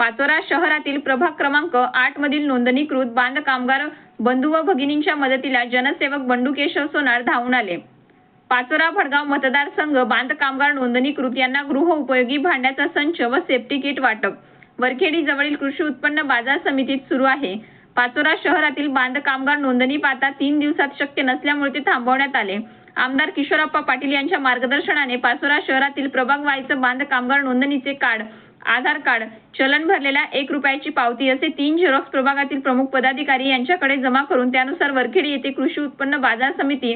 पाचोरा शहरातील प्रभाग क्रमांक आठ मधील नोंदणीकृत बांधकामगार बंधू व भगिनींच्या मदतीला जनसेवक बंडू केशव सोनार धावून आले. पाचोरा भडगाव मतदारसंघ बांधकामगार नोंदणीकृत यांना गृहउपयोगी भांड्याचा संच व सेफ्टी किट वाटप. वरखेडी जवळील कृषी उत्पन्न बाजार समितीत सुरू आहे. पाचोरा शहरातील बांधकामगार नोंदणी पाता तीन दिवसात शक्य नसल्यामुळे ते थांबवण्यात आले. आमदार किशोरप्पा पाटील यांच्या मार्गदर्शनाने पाचोरा शहरातील प्रभाग वाईचं बांध नोंदणीचे कार्ड आधार कार्ड. चलन भरलेल्या एक रुपयाची पावती असे तीन झेरॉक्स प्रभागातील प्रमुख पदाधिकारी यांच्याकडे जमा करून त्यानुसार वरखेडी येथे कृषी उत्पन्न बाजार समिती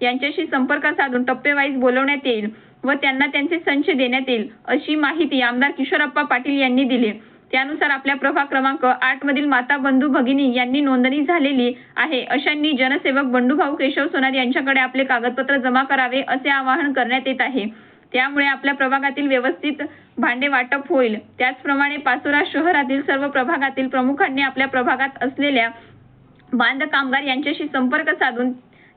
यांच्याशी संपर्क साधून टप्पेवाईज बोलवण्यात येईल व त्यांना त्यांचे संच देण्यात येईल अशी माहिती आमदार किशोरप्पा पाटील यांनी दिली. त्यानुसार आपल्या प्रभाग क्रमांक आठ मधील माता बंधू भगिनी यांनी नोंदणी झालेली आहे. अशांनी जनसेवक बंडूभाऊ केशव सोनार यांच्याकडे आपले कागदपत्र जमा करावे असे आवाहन करण्यात येत आहे. त्यामुळे आपल्या प्रभागातील व्यवस्थित भांडे वाटप होईल. त्याचप्रमाणे पाचोरा शहरातील सर्व प्रभागातील प्रमुखांनी आपल्या प्रभागात असलेल्या बांध कामगार यांच्याशी संपर्क साधून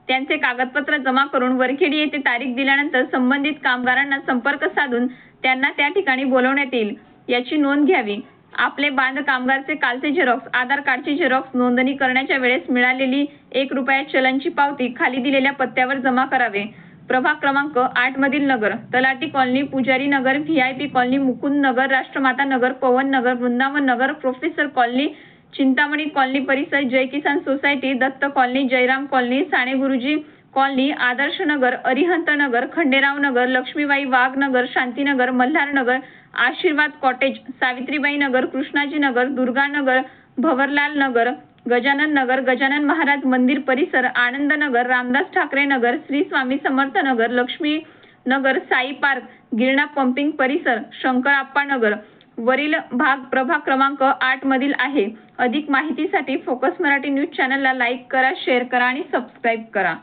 त्यांचे कागदपत्र जमा करून वरखेडी येथे तारीख दिल्यानंतर संबंधित कामगारांना संपर्क साधून त्यांना त्या ठिकाणी बोलवण्यात येईल याची नोंद घ्यावी. आपले बांध कामगारचे कालचे झेरॉक्स आधार कार्डची झेरॉक्स नोंदणी करण्याच्या वेळेस मिळालेली एक रुपया चलनची पावती खाली दिलेल्या पत्त्यावर जमा करावे. प्रभाग क्रमांक आठ मधील Nagar Talathi colony Pujari Nagar V I P colony Mukund Nagar Rashtramata Nagar Pawan Nagar Vrindavan Nagar professor colony Chintamani colony परिसर Jai Kisan society Datta colony Jayram colony Sane Guruji colony Adarsh Nagar Arihant Nagar Khanderao Nagar Laxmibai Wagh Nagar Shantinagar Malhar Nagar Ashirwad cottage Savitribai Nagar Krishnaji Nagar Durganagar Bhavarlal Nagar Gajanan Nagar Gajanan Maharaj मंदिर परिसर आनंद नगर रामदास ठाकरे नगर श्री स्वामी समर्थ नगर लक्ष्मी नगर Sai park Girna pumping परिसर शंकराप्पा नगर. वरील भाग प्रभाग क्रमांक आठ मधील आहे. अधिक माहितीसाठी फोकस मराठी न्यूज चॅनलला लाईक करा शेअर करा आणि सबस्क्राईब करा.